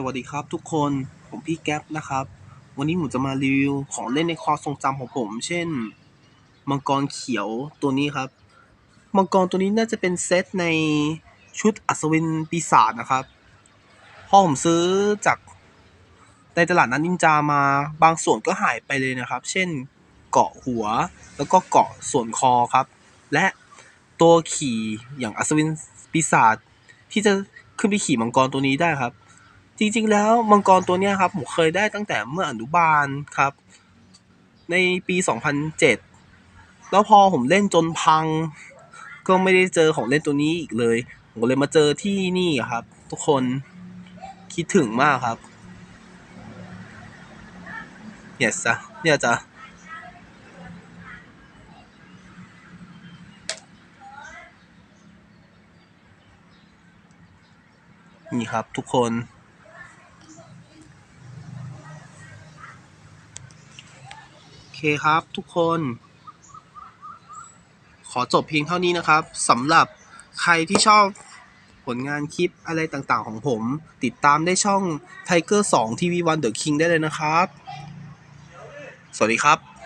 สวัสดีครับทุกคน ผมพี่แก๊ปนะครับ วันนี้ผมจะมารีวิวของเล่นในความทรงจำของผม เช่น มังกรเขียวตัวนี้ครับ มังกรตัวนี้น่าจะเป็นเซตในชุดอัศวินปีศาจนะครับพอผมซื้อจากในตลาดนัดนินจามา บางส่วนก็หายไปเลยนะครับ เช่น เกาะหัว แล้วก็เกาะส่วนคอครับ และตัวขี่อย่างอัศวินปีศาจที่จะขึ้นไปขี่มังกรตัวนี้ได้ครับ จริงๆ แล้วมังกรตัวนี้ครับผมเคยได้ตั้งแต่เมื่ออนุบาลครับ ในปี 2007 แล้วพอผมเล่นจนพัง ก็ไม่ได้เจอของเล่นตัวนี้อีกเลย ผมเลยมาเจอที่นี่ครับ ทุกคนคิดถึงมากครับ yes อะเนี่ยจ้ะนี่ครับทุกคน โอ เคครับทุกคน ขอจบเพียงเท่านี้นะครับสำหรับใครที่ชอบผลงานคลิปอะไรต่างๆของผม ติดตามได้ช่อง Tiger 2 TV 1 The King ได้เลยนะครับ สวัสดีครับ